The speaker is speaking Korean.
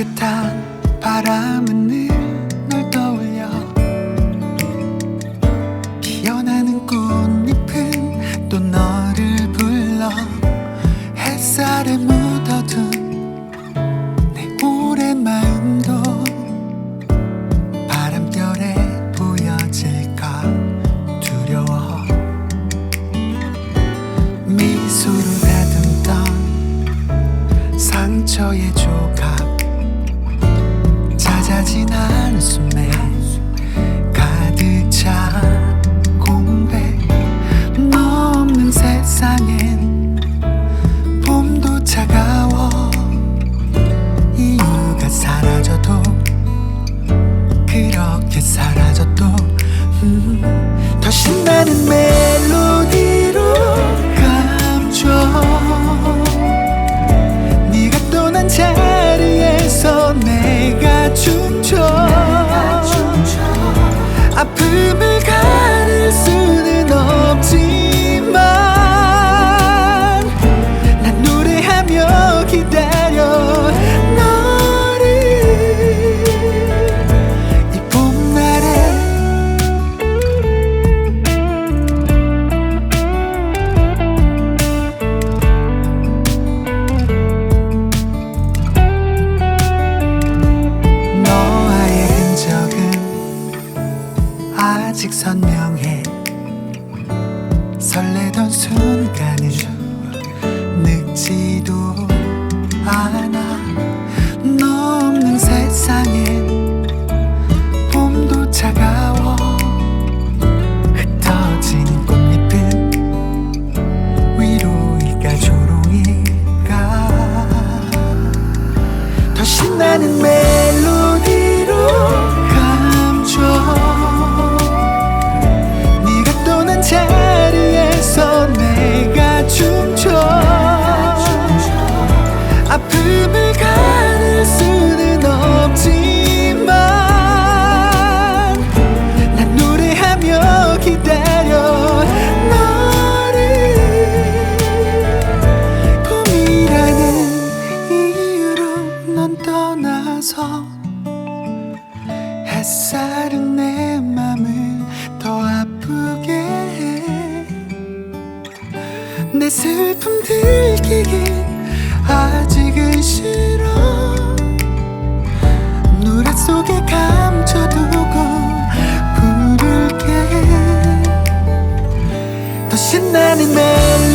향긋한 바람은 늘 널 떠올려. 피어나는 꽃잎은 또 너를 불러. 햇살에 묻어둔 내 오랜 마음도 바람결에 보여질까 두려워. 미소로 다듬던 상처의 조각 잦아진 한숨에 아픔을 가릴 수 아직 선명해. 설레던 순간은 햇살은 내 맘을 더 아프게 해 내 슬픔 들키긴 아직은 싫어. 노래 속에 감춰두고 부를게. 더 신나는 멜